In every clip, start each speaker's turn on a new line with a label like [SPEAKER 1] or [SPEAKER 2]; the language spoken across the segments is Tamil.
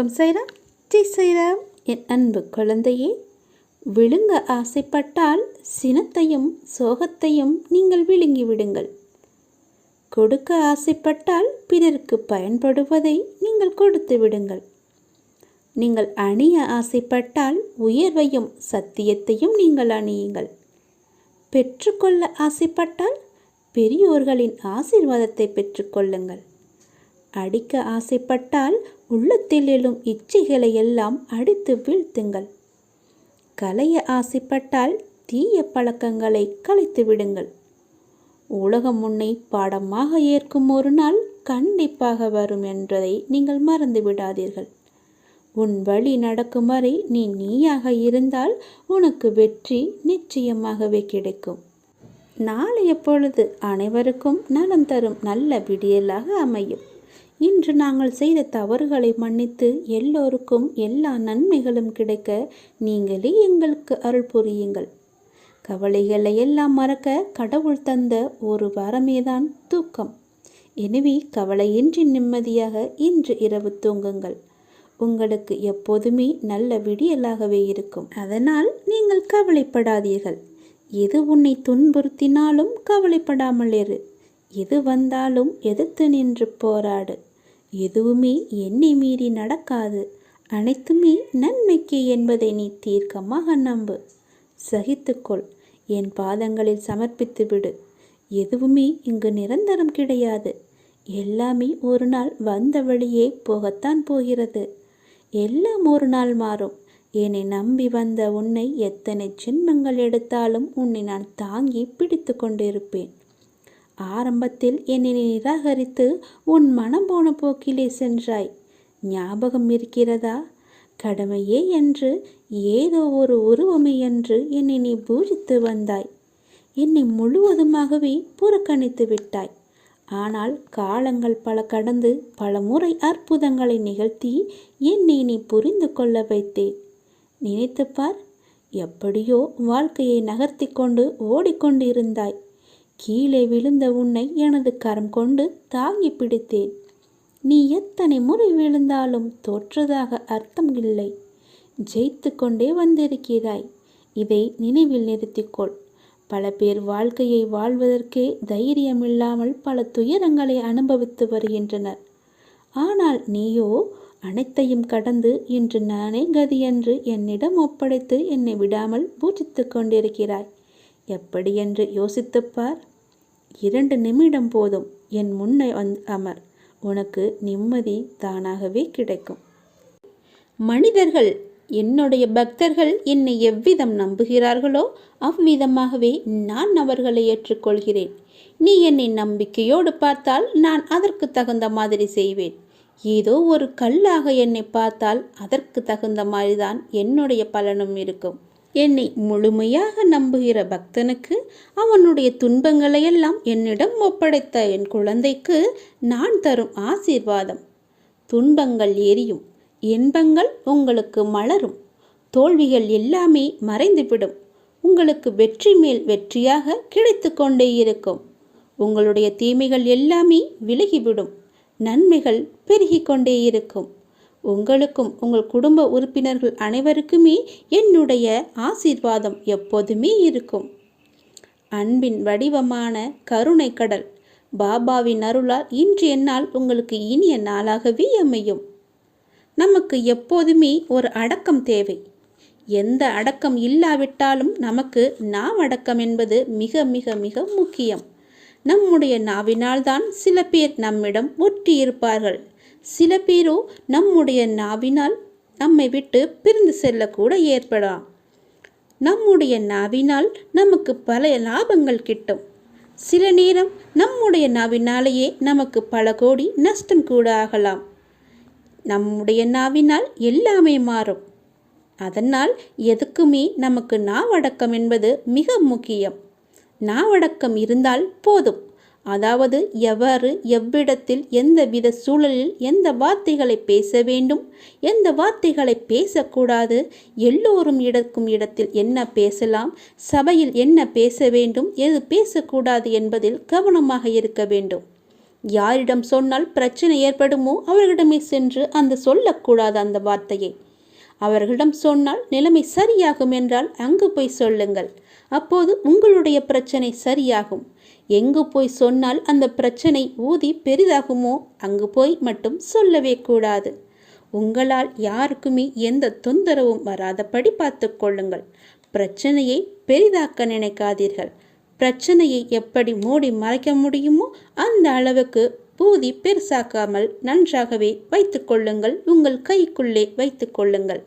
[SPEAKER 1] ஓம் சைராம். ஜெய் சைராம். என் அன்பு குழந்தையே விழுங்க ஆசைப்பட்டால் சினத்தையும் சோகத்தையும் நீங்கள் விழுங்கி விடுங்கள். கொடுக்க ஆசைப்பட்டால் பிறருக்கு பயன்படுவதை நீங்கள் கொடுத்து விடுங்கள். நீங்கள் அணிய ஆசைப்பட்டால் உயர்வையும் சத்தியத்தையும் நீங்கள் அணியுங்கள். பெற்றுக்கொள்ள ஆசைப்பட்டால் பெரியோர்களின் ஆசீர்வாதத்தை பெற்றுக்கொள்ளுங்கள். அடிக்க ஆசைப்பட்டால் உள்ளத்தில் எழும் இச்சைகளை எல்லாம் அடித்து வீழ்த்துங்கள். கலைய ஆசைப்பட்டால் தீய பழக்கங்களை கலைத்து விடுங்கள். உலகம் உன்னை பாடமாக ஏற்கும் ஒரு நாள் கண்டிப்பாக வரும் என்பதை நீங்கள் மறந்து விடாதீர்கள். உன் வழி நடக்கும் வரை நீ நீயாக இருந்தால் உனக்கு வெற்றி நிச்சயமாகவே கிடைக்கும். நாளைய பொழுது அனைவருக்கும் நலம் தரும் நல்ல விடியலாக அமையும். இன்று நாங்கள் செய்த தவறுகளை மன்னித்து எல்லோருக்கும் எல்லா நன்மைகளும் கிடைக்க நீங்களே எங்களுக்கு அருள் புரியுங்கள். கவலைகளை எல்லாம் மறக்க கடவுள் தந்த ஒரு வரமேதான் தூக்கம். எனவே கவலையின்றி நிம்மதியாக இன்று இரவு தூங்குங்கள். உங்களுக்கு எப்போதுமே நல்ல விடியலாகவே இருக்கும். அதனால் நீங்கள் கவலைப்படாதீர்கள். எது உன்னை துன்புறுத்தினாலும் கவலைப்படாமல் இரு. எது வந்தாலும் எதிர்த்து நின்று போராடு. எதுவுமே என்னை மீறி நடக்காது. அனைத்துமே நன்மைக்கு என்பதை நீ தீர்க்கமாக நம்பு. சகித்துக்கொள். என் பாதங்களில் சமர்ப்பித்து விடு. எதுவுமே இங்கு நிரந்தரம் கிடையாது. எல்லாமே ஒரு நாள் வந்த வழியே போகத்தான் போகிறது. எல்லாம் ஒரு நாள் மாறும். என்னை நம்பி வந்த உன்னை எத்தனை ஜென்மங்கள் எடுத்தாலும் உன்னை நான் தாங்கி பிடித்து கொண்டிருப்பேன். ஆரம்பத்தில் என்னை நிராகரித்து உன் மனம் போன போக்கிலே சென்றாய். ஞாபகம் இருக்கிறதா? கடமையே என்று ஏதோ ஒரு உருவமை என்று என்னை நீ பூஜித்து வந்தாய். என்னை முழுவதுமாகவே புறக்கணித்து விட்டாய். ஆனால் காலங்கள் பல கடந்து பல முறை அற்புதங்களை நிகழ்த்தி என்னை நீ புரிந்து கொள்ள வைத்தேன். நினைத்துப்பார் எப்படியோ வாழ்க்கையை நகர்த்தி கொண்டு ஓடிக்கொண்டிருந்தாய். கீழே விழுந்த உன்னை எனது கரம் கொண்டு தாங்கி பிடித்தேன். நீ எத்தனை முறை விழுந்தாலும் தோற்றதாக அர்த்தம் இல்லை. ஜெயித்து கொண்டே வந்திருக்கிறாய் இதை நினைவில் நிறுத்திக்கொள். பல பேர் வாழ்க்கையை வாழ்வதற்கே தைரியமில்லாமல் பல துயரங்களை அனுபவித்து வருகின்றனர். ஆனால் நீயோ அனைத்தையும் கடந்து இன்று நானே கதியென்று என்னிடம் ஒப்படைத்து என்னை விடாமல் பூஜித்து கொண்டிருக்கிறாய். எப்படி என்று யோசித்துப்பார் இரண்டு நிமிடம் போதும் என் முன்னே வந் அமர். உனக்கு நிம்மதி தானாகவே கிடைக்கும். மனிதர்கள் என்னுடைய பக்தர்கள் என்னை எவ்விதம் நம்புகிறார்களோ அவ்விதமாகவே நான் அவர்களை ஏற்றுக்கொள்கிறேன். நீ என்னை நம்பிக்கையோடு பார்த்தால் நான் அதற்கு தகுந்த மாதிரி செய்வேன். ஏதோ ஒரு கல்லாக என்னை பார்த்தால் அதற்கு தகுந்த மாதிரிதான் என்னுடைய பலனும் இருக்கும். என்னை முழுமையாக நம்புகிற பக்தனுக்கு அவனுடைய துன்பங்களையெல்லாம் என்னிடம் ஒப்படைத்த என் குழந்தைக்கு நான் தரும் ஆசீர்வாதம். துன்பங்கள் எரியும் இன்பங்கள் உங்களுக்கு மலரும் தோல்விகள் எல்லாமே மறைந்துவிடும். உங்களுக்கு வெற்றி மேல் வெற்றியாக கிடைத்து கொண்டே இருக்கும். உங்களுடைய தீமைகள் எல்லாமே விலகிவிடும் நன்மைகள் பெருகிக் கொண்டே இருக்கும். உங்களுக்கும் உங்கள் குடும்ப உறுப்பினர்கள் அனைவருக்குமே என்னுடைய ஆசீர்வாதம் எப்போதுமே இருக்கும். அன்பின் வடிவமான கருணை கடல் பாபாவின் அருளால் இன்று என்னால் உங்களுக்கு இனிய நாளாகவே அமையும். நமக்கு எப்போதுமே ஒரு அடக்கம் தேவை. எந்த அடக்கம் இல்லாவிட்டாலும் நமக்கு நாவடக்கம் என்பது மிக மிக மிக முக்கியம். நம்முடைய நாவினால்தான் சில பேர் நம்மிடம் ஒற்றியிருப்பார்கள். சில பேரோ நம்முடைய நாவினால் நம்மை விட்டு பிரிந்து செல்லக்கூட ஏற்படலாம். நம்முடைய நாவினால் நமக்கு பல லாபங்கள் கிட்டும். சில நேரம் நம்முடைய நாவினாலேயே நமக்கு பல கோடி நஷ்டம் கூட ஆகலாம். நம்முடைய நாவினால் எல்லாமே மாறும். அதனால் எதுக்குமே நமக்கு நாவடக்கம் என்பது மிக முக்கியம். நாவடக்கம் இருந்தால் போதும். அதாவது எவ்வாறு எவ்விடத்தில் எந்தவித சூழலில் எந்த வார்த்தைகளை பேச வேண்டும் எந்த வார்த்தைகளை பேசக்கூடாது எல்லோரும் இடக்கும் இடத்தில் என்ன பேசலாம் சபையில் என்ன பேச வேண்டும் எது பேசக்கூடாது என்பதில் கவனமாக இருக்க வேண்டும். யாரிடம் சொன்னால் பிரச்சனை ஏற்படுமோ அவர்களிடமே சென்று அந்த சொல்லக்கூடாது அந்த வார்த்தையை. அவர்களிடம் சொன்னால் நிலைமை சரியாகும் என்றால் அங்கு போய் சொல்லுங்கள். அப்போது உங்களுடைய பிரச்சனை சரியாகும். எங்கு போய் சொன்னால் அந்த பிரச்சனை ஊதி பெரிதாகுமோ அங்கு போய் மட்டும் சொல்லவே கூடாது. உங்களால் யாருக்குமே எந்த தொந்தரவும் வராதபடி பார்த்து கொள்ளுங்கள். பிரச்சனையை பெரிதாக்க நினைக்காதீர்கள். பிரச்சனையை எப்படி மூடி மறைக்க முடியுமோ அந்த அளவுக்கு பூதி பெருசாக்காமல் நன்றாகவே வைத்துக்கொள்ளுங்கள் உங்கள் கைக்குள்ளே வைத்துக்கொள்ளுங்கள்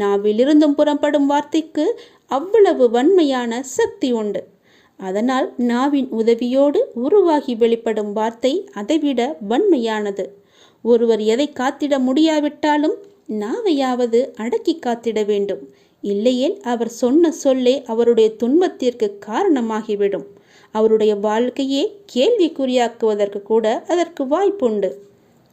[SPEAKER 1] நாவிலிருந்தும் புறப்படும் வார்த்தைக்கு அவ்வளவு வன்மையான சக்தி உண்டு. அதனால் நாவின் உதவியோடு உருவாகி வெளிப்படும் வார்த்தை அதைவிட வன்மையானது. ஒருவர் எதை காத்திட முடியாவிட்டாலும் நாவையாவது அடக்கி காத்திட வேண்டும். இல்லையேல் அவர் சொன்ன சொல்லே அவருடைய துன்பத்திற்கு காரணமாகிவிடும். அவருடைய வாழ்க்கையே கேள்விக்குறியாக்குவதற்கு கூட அதற்கு வாய்ப்புண்டு.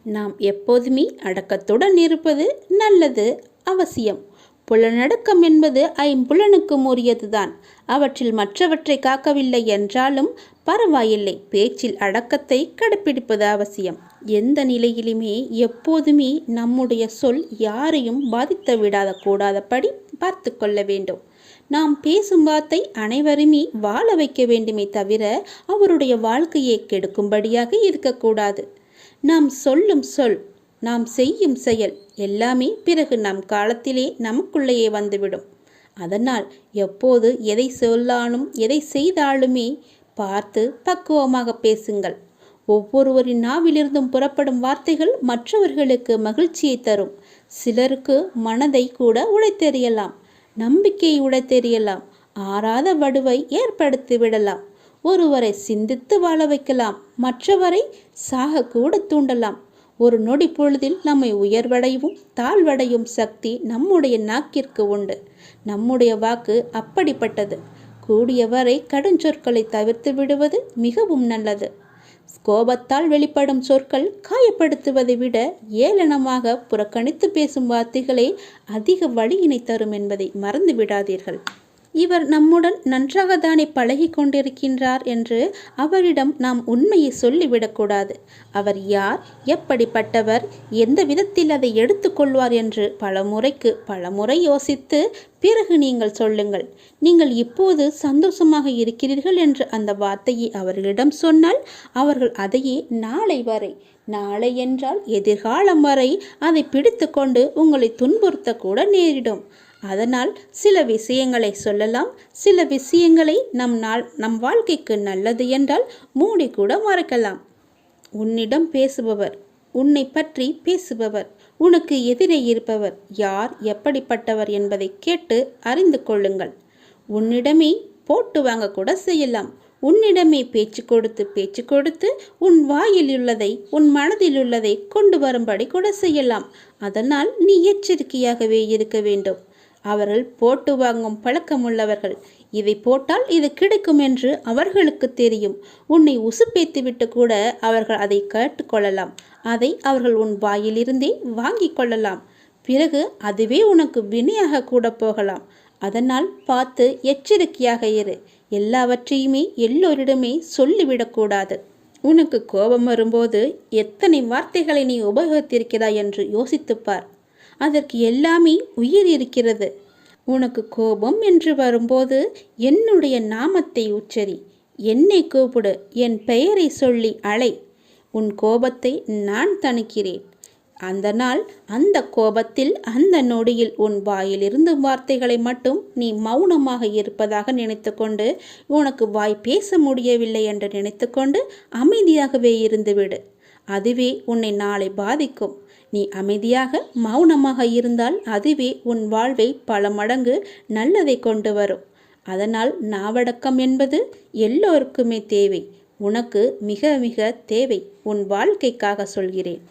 [SPEAKER 1] நாம் எப்போதுமே அடக்கத்துடன் இருப்பது நல்லது அவசியம். புலநடுக்கம் என்பது ஐம்புலனுக்கும் உரியதுதான். அவற்றில் மற்றவற்றை காக்கவில்லை என்றாலும் பரவாயில்லை. பேச்சில் அடக்கத்தை கடைப்பிடிப்பது அவசியம். எந்த நிலையிலுமே எப்போதுமே நம்முடைய சொல் யாரையும் பாதித்து விடாத கூடாதபடி பார்த்து கொள்ள வேண்டும். நாம் பேசும் வார்த்தை அனைவருமே வாழ வைக்க வேண்டுமே தவிர அவருடைய வாழ்க்கையை கெடுக்கும்படியாக இருக்கக்கூடாது. நாம் சொல்லும் சொல் நாம் செய்யும் செயல் எல்லாமே பிறகு நம் காலத்திலே நமக்குள்ளேயே வந்துவிடும். அதனால் எப்போது எதை சொல்லாலும் எதை செய்தாலுமே பார்த்து பக்குவமாக பேசுங்கள். ஒவ்வொருவரின் நாவிலிருந்தும் புறப்படும் வார்த்தைகள் மற்றவர்களுக்கு மகிழ்ச்சியை தரும். சிலருக்கு மனதை கூட உடைத்தெறியலாம் நம்பிக்கையை உடைத்தெறியலாம் ஆறாத வடுவை ஏற்படுத்தி விடலாம். ஒருவரை சிந்தித்து வாழ வைக்கலாம் மற்றவரை சாக கூட தூண்டலாம். ஒரு நொடி பொழுதில் நம்மை உயர்வடையும் தாழ்வடையும் சக்தி நம்முடைய நாக்கிற்கு உண்டு. நம்முடைய வாக்கு அப்படிப்பட்டது. கூடியவரை கடுஞ்சொற்களை தவிர்த்து விடுவது மிகவும் நல்லது. கோபத்தால் வெளிப்படும் சொற்கள் காயப்படுத்துவதை விட ஏளனமாக புறக்கணித்து பேசும் வார்த்தைகளே அதிக வழியினை தரும் என்பதை மறந்து விடாதீர்கள் இவர் நம்முடன் நன்றாகத்தானே பழகி கொண்டிருக்கின்றார் என்று அவரிடம் நாம் உண்மையை சொல்லிவிடக்கூடாது. அவர் யார் எப்படிப்பட்டவர் எந்த விதத்தில் அதை எடுத்துக்கொள்வார் என்று பல முறைக்கு பல முறை யோசித்து பிறகு நீங்கள் சொல்லுங்கள். நீங்கள் இப்போது சந்தோஷமாக இருக்கிறீர்கள் என்று அந்த வார்த்தையை அவர்களிடம் சொன்னால் அவர்கள் அதையே நாளை வரை நாளை என்றால் எதிர்காலம் வரை அதை பிடித்துக்கொண்டு உங்களை துன்புறுத்தக்கூட நேரிடும். அதனால் சில விஷயங்களை சொல்லலாம் சில விஷயங்களை நம் நாள் நம் வாழ்க்கைக்கு நல்லது என்றால் மூடி கூட மறக்கலாம். உன்னிடம் பேசுபவர் உன்னை பற்றி பேசுபவர் உனக்கு எதிரே இருப்பவர் யார் எப்படிப்பட்டவர் என்பதை கேட்டு அறிந்து கொள்ளுங்கள். உன்னிடமே போட்டு வாங்க கூட செய்யலாம். உன்னிடமே பேச்சு கொடுத்து பேச்சு கொடுத்து உன் வாயில் உள்ளதை உன் மனதில் உள்ளதை கொண்டு வரும்படி கூட செய்யலாம். அதனால் நீ எச்சரிக்கையாகவே இருக்க வேண்டும். அவர்கள் போட்டு வாங்கும் பழக்கமுள்ளவர்கள். இதை போட்டால் இது கிடைக்கும் என்று அவர்களுக்கு தெரியும். உன்னை உசுப்பேத்துவிட்டு கூட அவர்கள் அதை கேட்டுக்கொள்ளலாம் அதை அவர்கள் உன் வாயிலிருந்தே வாங்கிக் கொள்ளலாம். பிறகு அதுவே உனக்கு வினையாக கூட போகலாம். அதனால் பார்த்து எச்சரிக்கையாக இரு. எல்லாவற்றையுமே எல்லோரிடமே சொல்லிவிடக்கூடாது உனக்கு கோபம் வரும்போது எத்தனை வார்த்தைகளை நீ உபயோகித்திருக்கிறாய் என்று யோசித்துப்பார் அதற்கு எல்லாமே உயிர் இருக்கிறது. உனக்கு கோபம் என்று வரும்போது என்னுடைய நாமத்தை உச்சரி. என்னை கூப்பிடு என் பெயரை சொல்லி அலை. உன் கோபத்தை நான் தணிக்கிறேன். அந்த நாள் அந்த கோபத்தில் அந்த நொடியில் உன் வாயிலிருந்து வார்த்தைகளை மட்டும் நீ மௌனமாக இருப்பதாக நினைத்துக்கொண்டு உனக்கு வாய் பேச முடியவில்லை என்று நினைத்துக்கொண்டு அமைதியாகவே இருந்துவிடு. அதுவே உன்னை நாளை பாதிக்கும். நீ அமைதியாக மௌனமாக இருந்தால் அதுவே உன் வாழ்வை பல மடங்கு நல்லதை கொண்டு வரும். அதனால் நாவடக்கம் என்பது எல்லோருக்குமே தேவை. உனக்கு மிக மிக தேவை உன் வாழ்க்கைக்காக சொல்கிறேன்.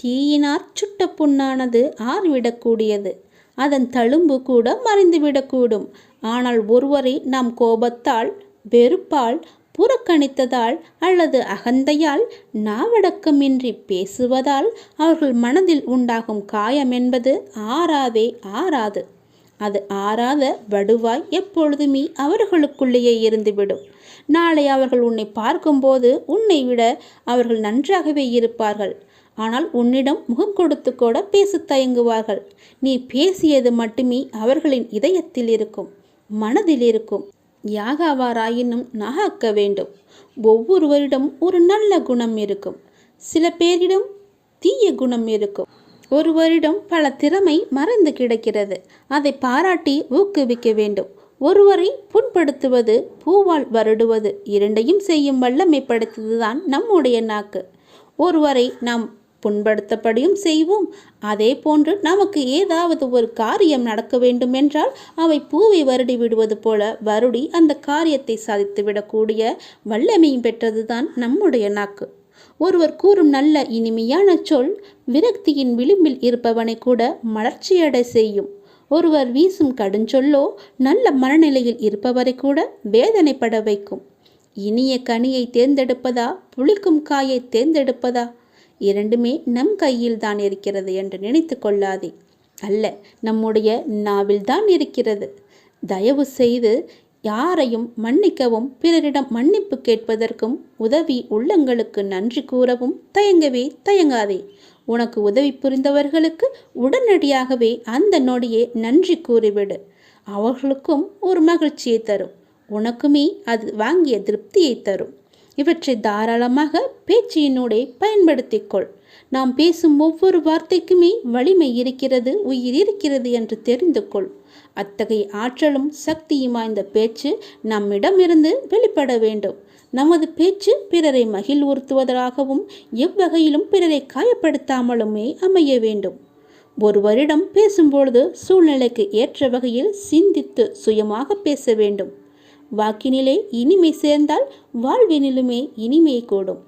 [SPEAKER 1] தீயினார் சுட்ட புண்ணானது ஆர்விடக்கூடியது அதன் தழும்பு கூட மறைந்துவிடக்கூடும் ஆனால் ஒருவரை நாம் கோபத்தால் வெறுப்பால் புறக்கணித்ததால் அல்லது அகந்தையால் நாவடக்கமின்றி பேசுவதால் அவர்கள் மனதில் உண்டாகும் காயம் என்பது ஆறாவே ஆறாது. அது ஆறாத வடுவாய் எப்பொழுதுமே அவர்களுக்குள்ளேயே இருந்துவிடும். நாளை அவர்கள் உன்னை பார்க்கும்போது உன்னை விட அவர்கள் நன்றாகவே இருப்பார்கள். ஆனால் உன்னிடம் முகம் கொடுத்து கூட பேச தயங்குவார்கள். நீ பேசியது மட்டுமே அவர்களின் இதயத்தில் இருக்கும் மனதில் இருக்கும். யாகாவாராயினும் நாகாக்க வேண்டும். ஒவ்வொருவரிடம் ஒரு நல்ல குணம் இருக்கும். சில பேரிடம் தீய குணம் இருக்கும். ஒருவரிடம் பல திறமை மறைந்து கிடக்கிறது. அதை பாராட்டி ஊக்குவிக்க வேண்டும். ஒருவரை புண்படுத்துவது பூவால் வருடுவது இரண்டையும் செய்யும் வல்லமை படைத்ததுதான் நம்முடைய நாக்கு. ஒருவரை நாம் புண்படுத்தப்படியும் செய்வோம். அதே போன்று நமக்கு ஏதாவது ஒரு காரியம் நடக்க வேண்டும் என்றால் அவை பூவை வருடி விடுவது போல வருடி அந்த காரியத்தை சாதித்து விடக்கூடிய வல்லமையும் பெற்றதுதான் நம்முடைய நாக்கு. ஒருவர் கூறும் நல்ல இனிமையான சொல் விரக்தியின் விளிம்பில் இருப்பவனை கூட மலர்ச்சியடை செய்யும். ஒருவர் வீசும் கடுஞ்சொல்லோ நல்ல மனநிலையில் இருப்பவரை கூட வேதனைப்பட வைக்கும். இனிய கனியை தேர்ந்தெடுப்பதா? புளிக்கும் காயை தேர்ந்தெடுப்பதா? இரண்டுமே நம் கையில் தான் இருக்கிறது என்று நினைத்து கொள்ளாதே. அல்ல நம்முடைய நாவில் தான் இருக்கிறது. தயவு செய்து யாரையும் மன்னிக்கவும் பிறரிடம் மன்னிப்பு கேட்பதற்கும் உதவி உள்ளங்களுக்கு நன்றி கூறவும் தயங்கவே தயங்காதே. உனக்கு உதவி புரிந்தவர்களுக்கு உடனடியாகவே அந்த நொடியே நன்றி கூறிவிடு. அவர்களுக்கும் ஒரு மகிழ்ச்சியை தரும். உனக்குமே அது வாங்கிய திருப்தியை தரும். இவற்றை தாராளமாக பேச்சியினூடே பயன்படுத்திக்கொள். நாம் பேசும் ஒவ்வொரு வார்த்தைக்குமே வலிமை இருக்கிறது உயிர் இருக்கிறது என்று தெரிந்து கொள் அத்தகைய ஆற்றலும் சக்தியும் வாய்ந்த பேச்சு நம்மிடமிருந்து வெளிப்பட வேண்டும். நமது பேச்சு பிறரை மகிழ்வுறுத்துவதாகவும் எவ்வகையிலும் பிறரை காயப்படுத்தாமலுமே அமைய வேண்டும். ஒருவரிடம் பேசும்பொழுது சூழ்நிலைக்கு ஏற்ற வகையில் சிந்தித்து சுயமாக பேச வேண்டும். வாக்கினிலே இனிமை சேர்ந்தால் வாழ்வினிலுமே இனிமை கூடும்.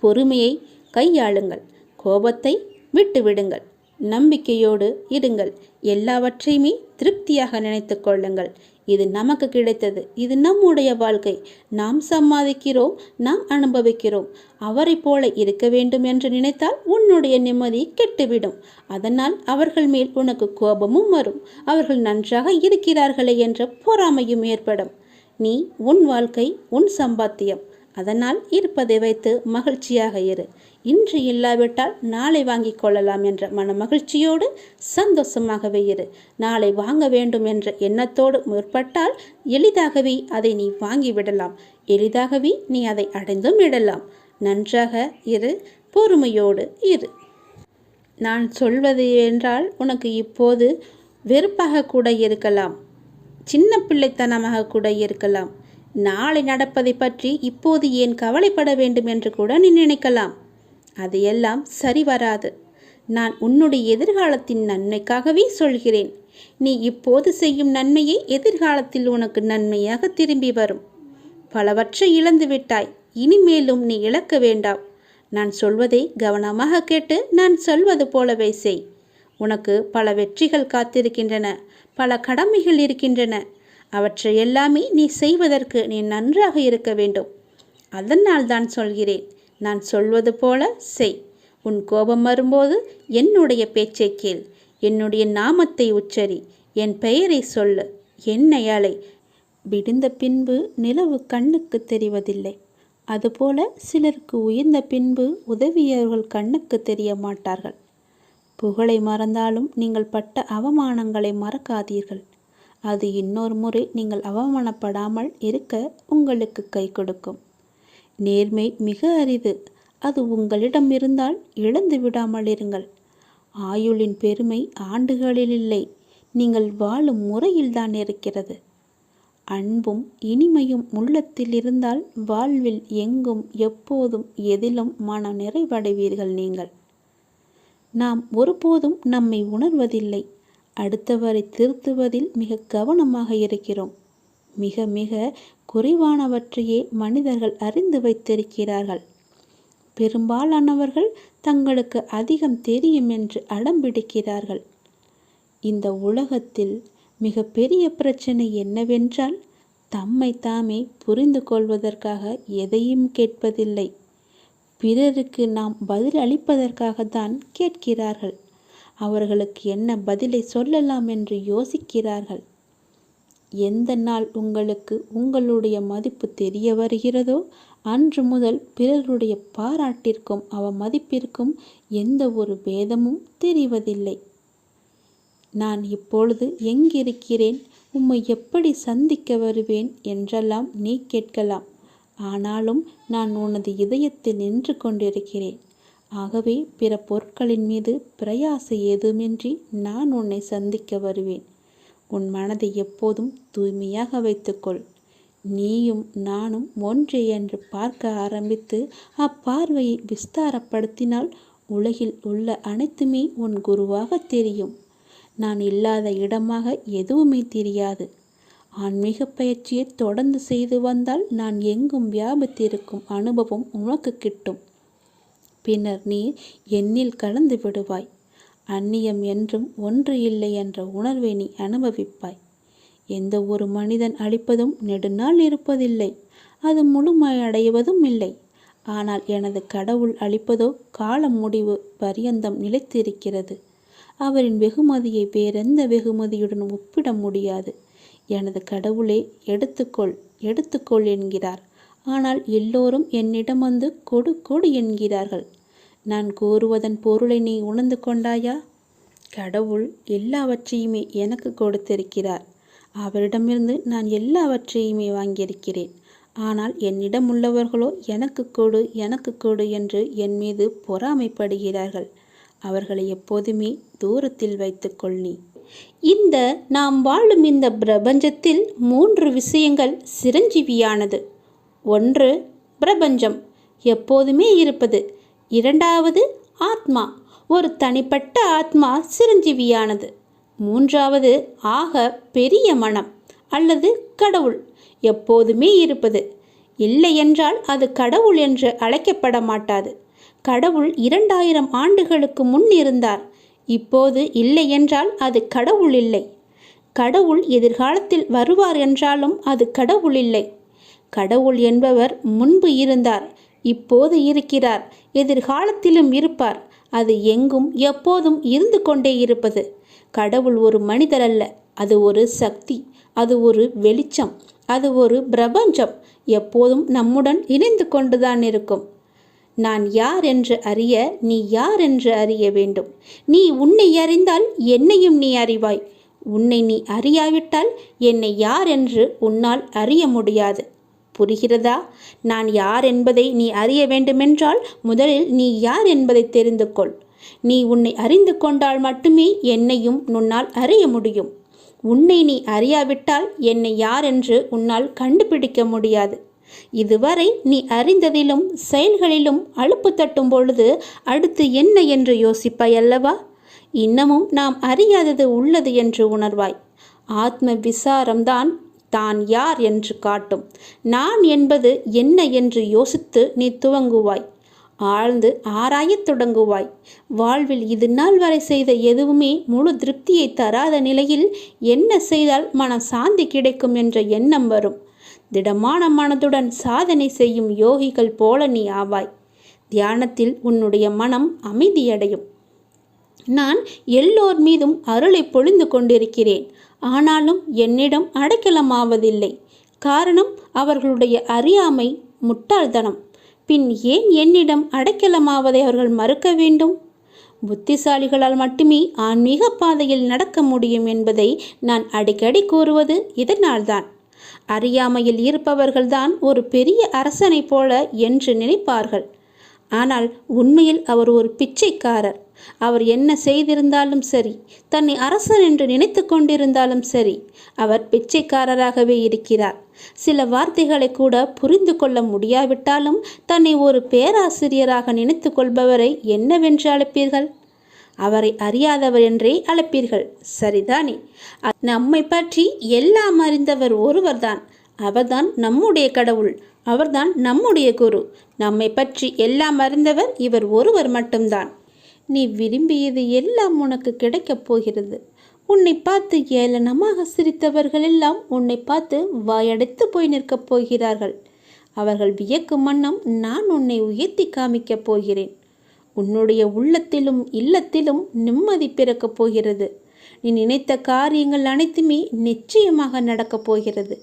[SPEAKER 1] பொறுமையை கையாளுங்கள். கோபத்தை விட்டுவிடுங்கள். நம்பிக்கையோடு இருங்கள். எல்லாவற்றையுமே திருப்தியாக நினைத்து கொள்ளுங்கள். இது நமக்கு கிடைத்தது. இது நம்முடைய வாழ்க்கை. நாம் சம்பாதிக்கிறோம். நாம் அனுபவிக்கிறோம். அவரை போல இருக்க வேண்டும் என்று நினைத்தால் உன்னுடைய நிம்மதி கெட்டுவிடும். அதனால் அவர்கள் மேல் உனக்கு கோபமும் வரும். அவர்கள் நன்றாக இருக்கிறார்களே என்ற பொறாமையும் ஏற்படும். நீ உன் வாழ்க்கை உன் சம்பாத்தியம். அதனால் இருப்பதை வைத்து மகிழ்ச்சியாக இரு. இன்று இல்லாவிட்டால் நாளை வாங்கி கொள்ளலாம் என்ற மன மகிழ்ச்சியோடு சந்தோஷமாகவே இரு. நாளை வாங்க வேண்டும் என்ற எண்ணத்தோடு முற்பட்டால் எளிதாகவே அதை நீ வாங்கிவிடலாம். எளிதாகவே நீ அதை அடைந்தும் விடலாம். நன்றாக இரு. பொறுமையோடு இரு. நான் சொல்வது என்றால் உனக்கு இப்போது வெறுப்பாக கூட இருக்கலாம். சின்ன பிள்ளைத்தனமாக கூட இருக்கலாம். நாளை நடப்பதை பற்றி இப்போது ஏன் கவலைப்பட வேண்டும் என்று கூட நீ நினைக்கலாம். அது எல்லாம் சரி வராது. நான் உன்னுடைய எதிர்காலத்தின் நன்மைக்காகவே சொல்கிறேன். நீ இப்போது செய்யும் நன்மையே எதிர்காலத்தில் உனக்கு நன்மையாக திரும்பி வரும். பலவற்றை இழந்து விட்டாய். இனிமேலும் நீ இழக்க வேண்டாம். நான் சொல்வதை கவனமாக கேட்டு நான் சொல்வது போலவே செய். உனக்கு பல வெற்றிகள் காத்திருக்கின்றன. பல கடமைகள் இருக்கின்றன. அவற்றை எல்லாமே நீ செய்வதற்கு நீ நன்றாக இருக்க வேண்டும். அதனால் தான் சொல்கிறேன் நான் சொல்வது போல செய். உன் கோபம் வரும்போது என்னுடைய பேச்சை கேள். என்னுடைய நாமத்தை உச்சரி. என் பெயரை சொல்லு. என்னை அலை. விடுந்த பின்பு நிலவு கண்ணுக்கு தெரிவதில்லை. அதுபோல சிலருக்கு உயர்ந்த பின்பு உதவியவர்கள் கண்ணுக்கு தெரிய மாட்டார்கள். புகழை மறந்தாலும் நீங்கள் பட்ட அவமானங்களை மறக்காதீர்கள். அது இன்னொரு முறை நீங்கள் அவமானப்படாமல் இருக்க உங்களுக்கு கை கொடுக்கும். நேர்மை மிக அரிது. அது உங்களிடம் இருந்தால் இழந்து விடாமல் இருங்கள். ஆயுளின் பெருமை ஆண்டுகளில் இல்லை. நீங்கள் வாழும் முறையில்தான் இருக்கிறது. அன்பும் இனிமையும் உள்ளத்தில் இருந்தால் வாழ்வில் எங்கும் எப்போதும் எதிலும் மன நிறைவடைவீர்கள் நீங்கள். நாம் ஒருபோதும் நம்மை உணர்வதில்லை. அடுத்தவரை திருத்துவதில் மிக கவனமாக இருக்கிறோம். மிக மிக குறைவானவற்றையே மனிதர்கள் அறிந்து வைத்திருக்கிறார்கள். பெரும்பாலானவர்கள் தங்களுக்கு அதிகம் தெரியும் என்று அடம்பிடிக்கிறார்கள் இந்த உலகத்தில் மிக பெரிய பிரச்சனை என்னவென்றால் தம்மை தாமே புரிந்து கொள்வதற்காக எதையும் கேட்பதில்லை. பிறருக்கு நாம் பதில் அளிப்பதற்காகத்தான் கேட்கிறார்கள். அவர்களுக்கு என்ன பதிலை சொல்லலாம் என்று யோசிக்கிறார்கள். எந்த நாள் உங்களுக்கு உங்களுடைய மதிப்பு தெரிய வருகிறதோ அன்று முதல் பிறருடைய பாராட்டிற்கும் அவ மதிப்பிற்கும் எந்த ஒரு பேதமும் தெரிவதில்லை. நான் இப்பொழுது எங்கிருக்கிறேன்? உம்மை எப்படி சந்திக்க வருவேன்? என்றெல்லாம் நீ கேட்கலாம். ஆனாலும் நான் உனது இதயத்தில் நின்று கொண்டிருக்கிறேன். ஆகவே பிற பொருட்களின் மீது பிரயாசை ஏதுமின்றி நான் உன்னை சந்திக்க வருவேன். உன் மனதை எப்போதும் தூய்மையாக வைத்துக்கொள். நீயும் நானும் ஒன்றே என்று பார்க்க ஆரம்பித்து அப்பார்வையை விஸ்தாரப்படுத்தினால் உலகில் உள்ள அனைத்துமே உன் குருவாக தெரியும். நான் இல்லாத இடமாக எதுவுமே தெரியாது. ஆன்மீக பயிற்சியை தொடர்ந்து செய்து வந்தால் நான் எங்கும் வியாபித்திருக்கும் அனுபவம் உனக்கு கிட்டும். பின்னர் நீ என்னில் கலந்து விடுவாய். அந்நியம் என்றும் ஒன்று இல்லை என்ற உணர்வை நீ அனுபவிப்பாய். எந்த ஒரு மனிதன் அழிப்பதும் நெடுநாள் இருப்பதில்லை. அது முழுமையடைவதும் இல்லை. ஆனால் எனது கடவுள் அளிப்பதோ காலம் முடிவு பரியந்தம் நிலைத்திருக்கிறது. அவரின் வெகுமதியை வேறெந்த வெகுமதியுடன் ஒப்பிட முடியாது. எனது கடவுளே எடுத்துக்கொள் எடுத்துக்கொள் என்கிறார். ஆனால் எல்லோரும் என்னிடம் வந்து கொடு கொடு என்கிறார்கள். நான் கூறுவதன் பொருளை நீ உணர்ந்து கொண்டாயா? கடவுள் எல்லாவற்றையுமே எனக்கு கொடுத்திருக்கிறார். அவரிடமிருந்து நான் எல்லாவற்றையுமே வாங்கியிருக்கிறேன். ஆனால் என்னிடம் உள்ளவர்களோ எனக்கு கொடு எனக்கு கொடு என்று என் மீது பொறாமைப்படுகிறார்கள். அவர்களை எப்போதுமே தூரத்தில் வைத்துக்கொள் நீ. இந்த நாம் வாழும் இந்த பிரபஞ்சத்தில் மூன்று விஷயங்கள் சிரஞ்சீவியானது. ஒன்று பிரபஞ்சம். எப்போதுமே இருப்பது. இரண்டாவது ஆத்மா. ஒரு தனிப்பட்ட ஆத்மா சிரஞ்சீவியானது. மூன்றாவது ஆக பெரிய மனம் அல்லது கடவுள். எப்போதுமே இருப்பது. இல்லை என்றால் அது கடவுள் என்று அழைக்கப்பட மாட்டாது. கடவுள் இரண்டாயிரம் ஆண்டுகளுக்கு முன் இருந்தார். இப்போது இல்லை என்றால் அது கடவுள் இல்லை கடவுள் எதிர்காலத்தில் வருவார் என்றாலும் அது கடவுள் இல்லை கடவுள் என்பவர் முன்பு இருந்தார் இப்போது இருக்கிறார் எதிர்காலத்திலும் இருப்பார். அது எங்கும் எப்போதும் இருந்து கொண்டே இருப்பது. கடவுள் ஒரு மனிதர் அல்ல அது ஒரு சக்தி அது ஒரு வெளிச்சம் அது ஒரு பிரபஞ்சம். எப்போதும் நம்முடன் இணைந்து கொண்டுதான் இருக்கும். நான் யார் என்று அறிய நீ யார் என்று அறிய வேண்டும்? நீ உன்னை அறிந்தால் என்னையும் நீ அறிவாய். உன்னை நீ அறியாவிட்டால் என்னை யார் என்று உன்னால் அறிய முடியாது. புரிகிறதா? நான் யார் என்பதை நீ அறிய வேண்டுமென்றால் முதலில் நீ யார் என்பதை தெரிந்து கொள். நீ உன்னை அறிந்து கொண்டால் மட்டுமே என்னையும் உன்னால் அறிய முடியும். உன்னை நீ அறியாவிட்டால் என்னை யார் என்று உன்னால் கண்டுபிடிக்க முடியாது. இதுவரை நீ அறிந்ததிலும் செயல்களிலும் அலுப்பு தட்டும் பொழுது அடுத்து என்ன என்று யோசிப்பாய் அல்லவா இன்னமும் நாம் அறியாதது உள்ளது என்று உணர்வாய். ஆத்ம விசாரம்தான் தான் யார் என்று காட்டும். நான் என்பது என்ன என்று யோசித்து நீ துவங்குவாய். ஆழ்ந்து ஆராயத் தொடங்குவாய். வாழ்வில் இது நாள் வரை செய்த எதுவுமே முழு திருப்தியை தராத நிலையில் என்ன செய்தால் மன சாந்தி கிடைக்கும் என்ற எண்ணம் வரும். திடமான மனதுடன் சாதனை செய்யும் யோகிகள் போல நீ ஆவாய். தியானத்தில் உன்னுடைய மனம் அமைதியடையும். நான் எல்லோர் மீதும் அருளை பொழிந்து கொண்டிருக்கிறேன். ஆனாலும் என்னிடம் அடைக்கலமாவதில்லை. காரணம் அவர்களுடைய அறியாமை முட்டாள்தனம். பின் ஏன் என்னிடம் அடைக்கலமாவதை அவர்கள் மறுக்க வேண்டும்? புத்திசாலிகளால் மட்டுமே ஆன்மீக பாதையில் நடக்க முடியும் என்பதை நான் அடிக்கடி கூறுவது இதனால்தான். அறியாமையில் இருப்பவர்கள்தான் ஒரு பெரிய அரசனைப் போல என்று நினைப்பார்கள். ஆனால் உண்மையில் அவர் ஒரு பிச்சைக்காரர். அவர் என்ன செய்திருந்தாலும் சரி தன்னை அரசன் என்று நினைத்து கொண்டிருந்தாலும் சரி அவர் பிச்சைக்காரராகவே இருக்கிறார். சில வார்த்தைகளை கூட புரிந்து கொள்ள முடியாவிட்டாலும் தன்னை ஒரு பேராசிரியராக நினைத்து கொள்பவரை என்னவென்று அழைப்பீர்கள்? அவரை அறியாதவர் என்றே அழைப்பீர்கள். சரிதானே? நம்மை பற்றி எல்லாம் அறிந்தவர் ஒருவர்தான். அவர்தான் நம்முடைய கடவுள். அவர்தான் நம்முடைய குரு. நம்மை பற்றி எல்லாம் அறிந்தவர் இவர் ஒருவர் மட்டும்தான். நீ விரும்பியது எல்லாம் உனக்கு கிடைக்கப் போகிறது. உன்னை பார்த்து ஏளனமாக சிரித்தவர்கள் எல்லாம் உன்னை பார்த்து வாயடைத்து போய் நிற்கப் போகிறார்கள். அவர்கள் வியக்கும் வண்ணம் நான் உன்னை உயர்த்தி காமிக்கப் போகிறேன். உன்னுடைய உள்ளத்திலும் இல்லத்திலும் நிம்மதி பிறக்கப் போகிறது. நீ நினைத்த காரியங்கள் அனைத்துமே நிச்சயமாக நடக்கப் போகிறது.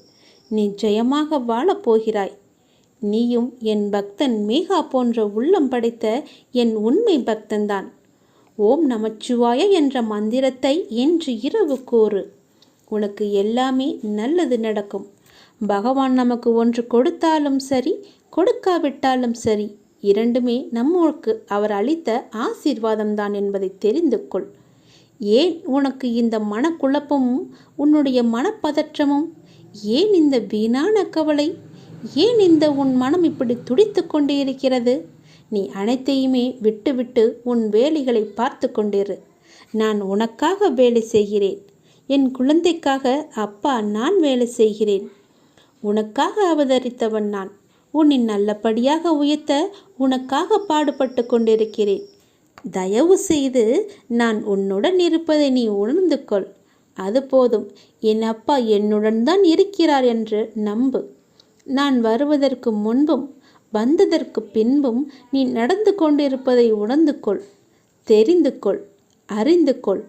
[SPEAKER 1] நீ ஜெயமாக வாழப் போகிறாய். நீயும் என் பக்தன் மேகா போன்ற உள்ளம் படைத்த என் உண்மை பக்தன்தான். ஓம் நமச்சிவாய என்ற மந்திரத்தை இன்று இரவு கூறு. உனக்கு எல்லாமே நல்லது நடக்கும். பகவான் நமக்கு ஒன்று கொடுத்தாலும் சரி கொடுக்காவிட்டாலும் சரி இரண்டுமே நம்மளுக்கு அவர் அளித்த ஆசீர்வாதம்தான் என்பதை தெரிந்து கொள். ஏன் உனக்கு இந்த மனக்குழப்பமும் உன்னுடைய மனப்பதற்றமும்? ஏன் இந்த வீணான கவலை? ஏன் இந்த உன் மனம் இப்படி துடித்து கொண்டே இருக்கிறது? நீ அனைத்தையுமே விட்டுவிட்டு உன் வேலைகளை பார்த்து கொண்டிரு. நான் உனக்காக வேலை செய்கிறேன். என் குழந்தைக்காக அப்பா நான் வேலை செய்கிறேன். உனக்காக அவதரித்தவன் நான். உன்னை நல்லபடியாக உயர்த்த உனக்காக பாடுபட்டு கொண்டிருக்கிறேன். தயவு செய்து நான் உன்னுடன் இருப்பதை நீ உணர்ந்து கொள். அது போதும். என் அப்பா என்னுடன் தான் இருக்கிறார் என்று நம்பு. நான் வருவதற்கு முன்பும் வந்ததற்கு பின்பும் நீ நடந்து கொண்டிருப்பதை உணர்ந்து கொள். தெரிந்து கொள். அறிந்து கொள்.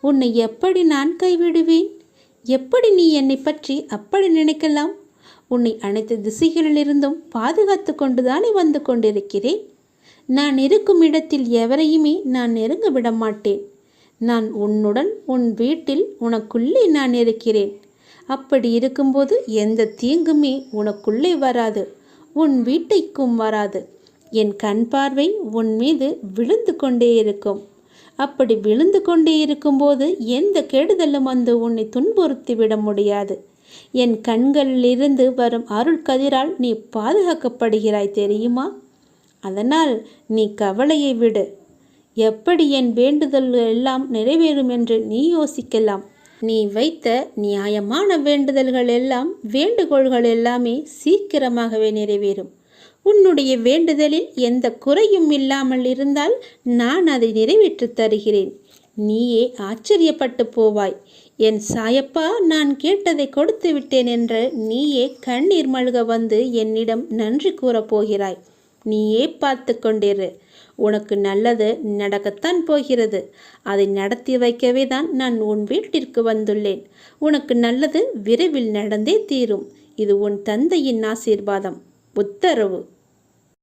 [SPEAKER 1] உன்னை எப்படி நான் கைவிடுவேன்? எப்படி நீ என்னை பற்றி அப்படி நினைக்கலாம்? உன்னை அனைத்து திசைகளிலிருந்தும் பாதுகாத்து கொண்டுதானே வந்து கொண்டிருக்கிறேன். நான் இருக்கும் இடத்தில் எவரையுமே நான் நெருங்க விட மாட்டேன் நான் உன்னுடன் உன் வீட்டில் உனக்குள்ளே நான் இருக்கிறேன். அப்படி இருக்கும்போது எந்த தீங்குமே உனக்குள்ளே வராது. உன் வீட்டைக்கும் வராது. என் கண் பார்வை உன் மீது விழுந்து கொண்டே இருக்கும். அப்படி விழுந்து கொண்டே இருக்கும்போது எந்த கெடுதலும் வந்து உன்னை துன்புறுத்தி விட முடியாது. என் கண்களிலிருந்து வரும் அருள் கதிரால் நீ பாதுகாக்கப்படுகிறாய் தெரியுமா? அதனால் நீ கவலையை விடு. எப்படி என் வேண்டுதல்கள் எல்லாம் நிறைவேறும் என்று நீ யோசிக்கலாம். நீ வைத்த நியாயமான வேண்டுதல்கள் எல்லாம் வேண்டுகோள்கள் எல்லாமே சீக்கிரமாகவே நிறைவேறும். உன்னுடைய வேண்டுதலில் எந்த குறையும் இல்லாமல் இருந்தால் நான் அதை நிறைவேற்றித் தருகிறேன். நீயே ஆச்சரியப்பட்டு போவாய். என் சாயப்பா நான் கேட்டதை கொடுத்து விட்டேன் என்று நீயே கண்ணீர் மழுக வந்து என்னிடம் நன்றி கூறப் போகிறாய். நீயே பார்த்து கொண்டிரு. உனக்கு நல்லது நடக்கத்தான் போகிறது. அதை நடத்தி வைக்கவே தான் நான் உன் வீட்டிற்கு வந்துள்ளேன். உனக்கு நல்லது விரைவில் நடந்தே தீரும். இது உன் தந்தையின் ஆசீர்வாதம். உத்தரவு.